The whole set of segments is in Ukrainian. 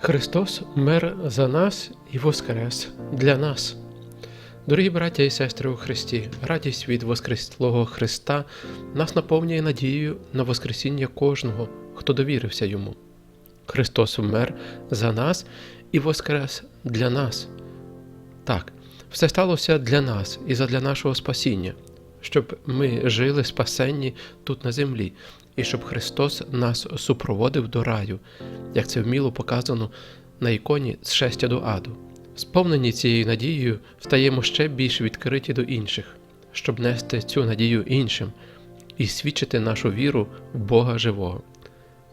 Христос мер за нас і воскрес для нас. Дорогі браття і сестри у Христі, радість від Воскреслого Христа нас наповнює надією на Воскресіння кожного, хто довірився йому. Христос вмер за нас і воскрес для нас. Так, все сталося для нас і задля нашого спасіння, щоб ми жили спасенні тут на землі, і щоб Христос нас супроводив до раю, як це вміло показано на іконі з шестя до аду. Сповнені цією надією, стаємо ще більш відкриті до інших, щоб нести цю надію іншим і свідчити нашу віру в Бога живого.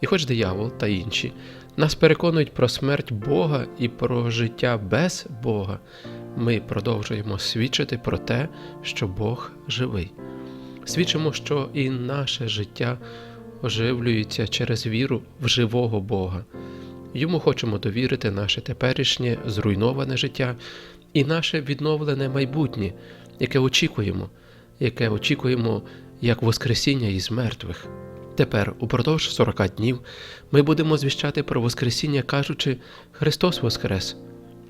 І хоч диявол та інші нас переконують про смерть Бога і про життя без Бога, ми продовжуємо свідчити про те, що Бог живий. Свідчимо, що і наше життя оживлюється через віру в живого Бога. Йому хочемо довірити наше теперішнє зруйноване життя і наше відновлене майбутнє, яке очікуємо, яке очікуємо як Воскресіння із мертвих. Тепер, упродовж 40 днів, ми будемо звіщати про Воскресіння, кажучи Христос Воскрес,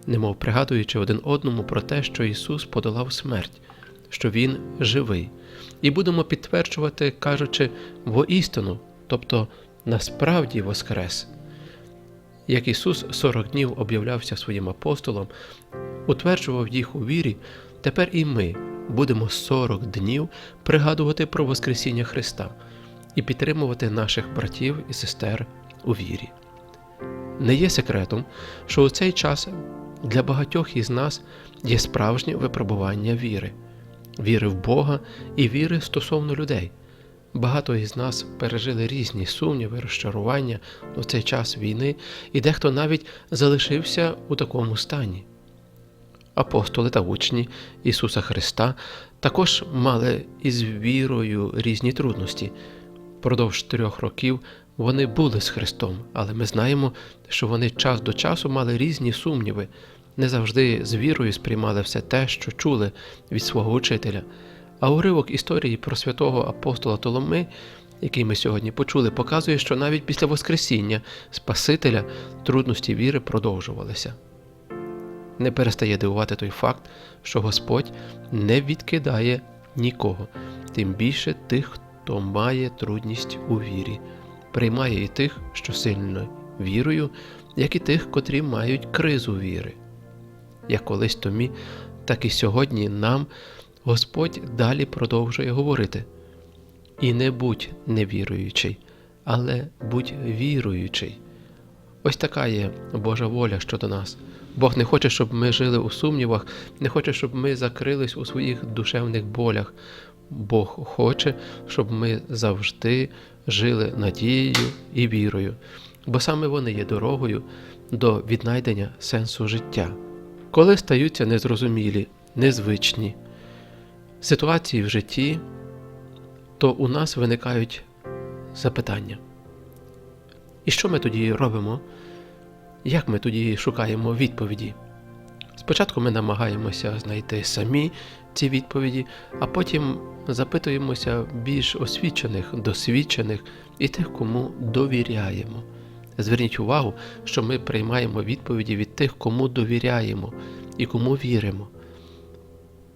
немов пригадуючи один одному про те, що Ісус подолав смерть, що Він живий, і будемо підтверджувати, кажучи воістину, тобто насправді Воскрес. Як Ісус 40 днів об'являвся своїм апостолам, утверджував їх у вірі, тепер і ми будемо 40 днів пригадувати про Воскресіння Христа і підтримувати наших братів і сестер у вірі. Не є секретом, що у цей час для багатьох із нас є справжнє випробування віри, віри в Бога і віри стосовно людей. Багато із нас пережили різні сумніви, розчарування у цей час війни, і дехто навіть залишився у такому стані. Апостоли та учні Ісуса Христа також мали із вірою різні трудності. Продовж трьох років вони були з Христом, але ми знаємо, що вони час до часу мали різні сумніви, не завжди з вірою сприймали все те, що чули від свого учителя. А уривок історії про святого апостола Толоми, який ми сьогодні почули, показує, що навіть після Воскресіння Спасителя трудності віри продовжувалися. Не перестає дивувати той факт, що Господь не відкидає нікого, тим більше тих, хто має трудність у вірі, приймає і тих, що сильно вірою, як і тих, котрі мають кризу віри. Як колись Томі, так і сьогодні нам. Господь далі продовжує говорити: І не будь невіруючий, але будь віруючий. Ось така є Божа воля щодо нас. Бог не хоче, щоб ми жили у сумнівах, не хоче, щоб ми закрились у своїх душевних болях. Бог хоче, щоб ми завжди жили надією і вірою, бо саме вони є дорогою до віднайдення сенсу життя. Коли стаються незрозумілі, незвичні, ситуації в житті, то у нас виникають запитання. І що ми тоді робимо? Як ми тоді шукаємо відповіді? Спочатку ми намагаємося знайти самі ці відповіді, а потім запитуємося більш освічених, досвідчених і тих, кому довіряємо. Зверніть увагу, що ми приймаємо відповіді від тих, кому довіряємо і кому віримо.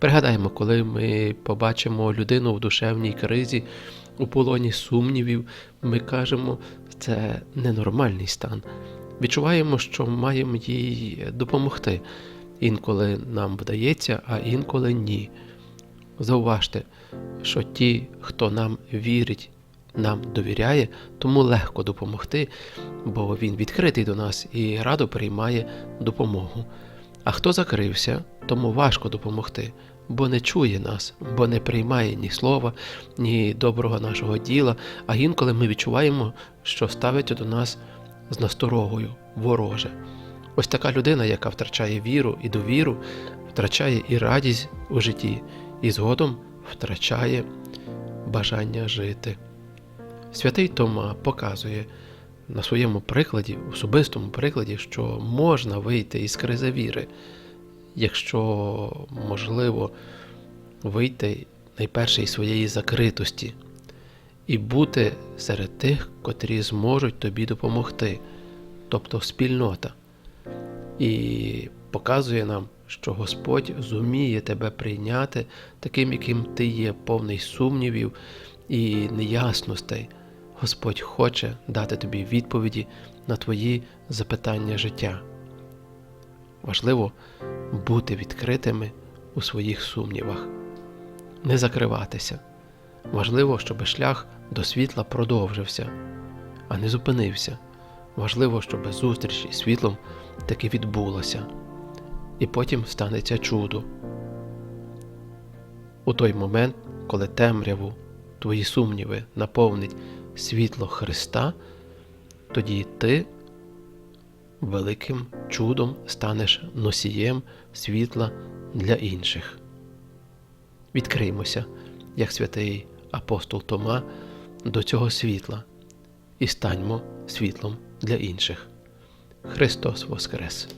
Пригадаємо, коли ми побачимо людину в душевній кризі, у полоні сумнівів, ми кажемо, це ненормальний стан. Відчуваємо, що маємо їй допомогти. Інколи нам вдається, а інколи ні. Зауважте, що ті, хто нам вірить, нам довіряє, тому легко допомогти, бо він відкритий до нас і радо приймає допомогу. А хто закрився, тому важко допомогти, бо не чує нас, бо не приймає ні слова, ні доброго нашого діла, а інколи ми відчуваємо, що ставиться до нас з насторогою, вороже. Ось така людина, яка втрачає віру і довіру, втрачає і радість у житті, і згодом втрачає бажання жити. Святий Тома показує на своєму прикладі, особистому прикладі, що можна вийти із кризи віри, якщо можливо вийти найперше із своєї закритості і бути серед тих, котрі зможуть тобі допомогти, тобто спільнота. і показує нам, що Господь зуміє тебе прийняти таким, яким ти є, повний сумнівів і неясностей. Господь хоче дати тобі відповіді на твої запитання життя. Важливо бути відкритими у своїх сумнівах, не закриватися. Важливо, щоб шлях до світла продовжився, а не зупинився. Важливо, щоб зустріч із світлом таки відбулася, і потім станеться чудо. У той момент, коли темряву, твої сумніви наповнить світло Христа, тоді ти великим чудом станеш носієм світла для інших. Відкриймося, як святий апостол Тома, до цього світла і станьмо світлом для інших. Христос Воскрес!